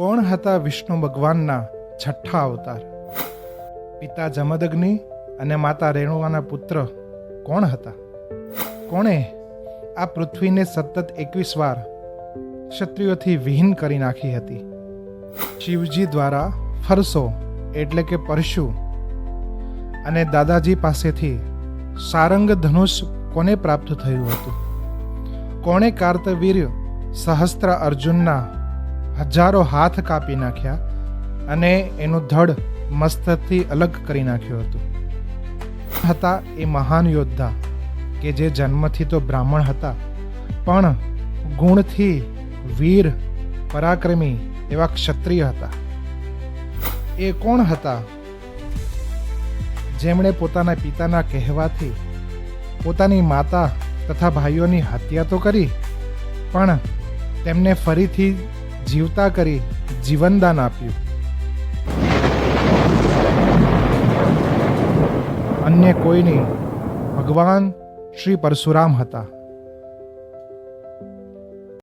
કોણ હતા વિષ્ણુ ભગવાનના છઠ્ઠા અવતાર? પિતા જમદગ્નિ અને માતા રેણુવાના પુત્ર કોણ હતા? કોણે આ પૃથ્વીને સતત એકવીસ વાર ક્ષત્રિયોથી વિહીન કરી નાખી હતી? શિવજી દ્વારા ફરસો એટલે કે પરશુ અને દાદાજી પાસેથી સારંગ ધનુષ કોને પ્રાપ્ત થયું હતું? કોણે કાર્તવીર્ય સહસ્ત્ર અર્જુનના હજારો હાથ કાપી નાખ્યા અને એનું ધડ મસ્તકથી અલગ કરી નાખ્યું હતું. હતા એ મહાન યોદ્ધા કે જે જન્મથી તો બ્રાહ્મણ હતા, પણ ગુણથી વીર, પરાક્રમી એવા ક્ષત્રિય હતા. એ કોણ હતા? જેમણે પોતાના પિતાના કહેવાથી પોતાની માતા તથા ભાઈઓની હત્યા તો કરી, પણ તેમને ફરીથી જીવતા કરી જીવનદાન આપ્યું. અન્ય કોઈ નહીં ભગવાન શ્રી પરશુરામ હતા.